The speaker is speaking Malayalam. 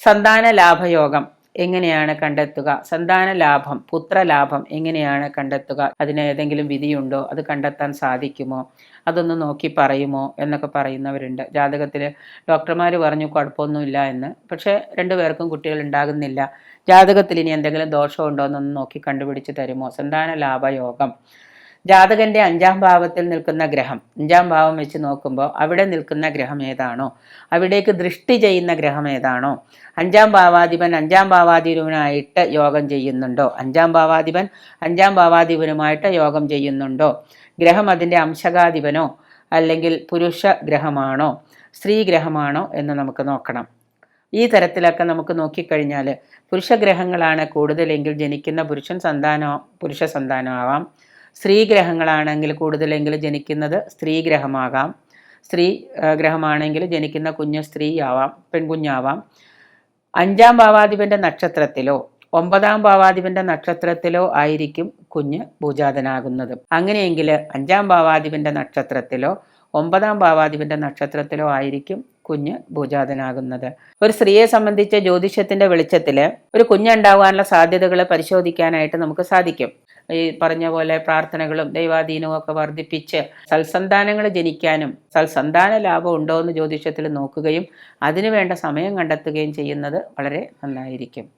സന്താന ലാഭയോഗം എങ്ങനെയാണ് കണ്ടെത്തുക? സന്താന ലാഭം പുത്രലാഭം എങ്ങനെയാണ് കണ്ടെത്തുക? അതിന് ഏതെങ്കിലും വിധിയുണ്ടോ? അത് കണ്ടെത്താൻ സാധിക്കുമോ? അതൊന്ന് നോക്കി പറയുമോ? എന്നൊക്കെ പറയുന്നവരുണ്ട്. ജാതകത്തിൽ ഡോക്ടർമാർ പറഞ്ഞു കുഴപ്പമൊന്നുമില്ല എന്ന്. പക്ഷേ രണ്ടുപേർക്കും കുട്ടികൾ ഉണ്ടാകുന്നില്ല. ജാതകത്തിൽ ഇനി എന്തെങ്കിലും ദോഷമുണ്ടോ എന്നൊന്ന് നോക്കി കണ്ടുപിടിച്ച് തരുമോ? സന്താന ലാഭയോഗം ജാതകന്റെ അഞ്ചാം ഭാവത്തിൽ നിൽക്കുന്ന ഗ്രഹം. അഞ്ചാം ഭാവം വെച്ച് നോക്കുമ്പോൾ അവിടെ നിൽക്കുന്ന ഗ്രഹം ഏതാണോ? അവിടേക്ക് ദൃഷ്ടി ചെയ്യുന്ന ഗ്രഹം ഏതാണോ? അഞ്ചാം ഭാവാധിപൻ അഞ്ചാം ഭാവാധിപനുമായിട്ട് യോഗം ചെയ്യുന്നുണ്ടോ? അഞ്ചാം ഭാവാധിപൻ അഞ്ചാം ഭാവാധിപനുമായിട്ട് യോഗം ചെയ്യുന്നുണ്ടോ? ഗ്രഹം അതിന്റെ അംശകാധിപനോ അല്ലെങ്കിൽ പുരുഷ ഗ്രഹമാണോ? സ്ത്രീ ഗ്രഹമാണോ എന്ന് നമുക്ക് നോക്കണം. ഈ തരത്തിലൊക്കെ നമുക്ക് നോക്കിക്കഴിഞ്ഞാൽ പുരുഷഗ്രഹങ്ങളാണ് കൂടുതലെങ്കിൽ ജനിക്കുന്ന പുരുഷൻ സന്താനം പുരുഷ സന്താനമാവാം. സ്ത്രീഗ്രഹങ്ങളാണെങ്കിൽ കൂടുതലെങ്കിൽ ജനിക്കുന്നത് സ്ത്രീഗ്രഹമാകാം. സ്ത്രീ ഗ്രഹമാണെങ്കിൽ ജനിക്കുന്ന കുഞ്ഞ് സ്ത്രീയാവാം പെൺകുഞ്ഞാവാം. അഞ്ചാം ഭാവാധിപന്റെ നക്ഷത്രത്തിലോ ഒമ്പതാം ഭാവാധിപന്റെ നക്ഷത്രത്തിലോ ആയിരിക്കും കുഞ്ഞ് ഭൂജാതനാകുന്നത്. അങ്ങനെയെങ്കിൽ അഞ്ചാം ഭാവാധിപന്റെ നക്ഷത്രത്തിലോ ഒമ്പതാം ഭാവാധിപന്റെ നക്ഷത്രത്തിലോ ആയിരിക്കും കുഞ്ഞ് ഭൂജാതനാകുന്നത്. ഒരു സ്ത്രീയെ സംബന്ധിച്ച ജ്യോതിഷത്തിന്റെ വെളിച്ചത്തിൽ ഒരു കുഞ്ഞുണ്ടാവാനുള്ള സാധ്യതകൾ പരിശോധിക്കാനായിട്ട് നമുക്ക് സാധിക്കും. ഈ പറഞ്ഞ പോലെ പ്രാർത്ഥനകളും ദൈവാധീനവും ഒക്കെ വർദ്ധിപ്പിച്ച് സൽസന്താനങ്ങൾ ജനിക്കാനും സൽസന്താന ലാഭം ഉണ്ടോ എന്ന് ജ്യോതിഷത്തിൽ നോക്കുകയും അതിനുവേണ്ട സമയം കണ്ടെത്തുകയും ചെയ്യുന്നത് വളരെ നന്നായിരിക്കും.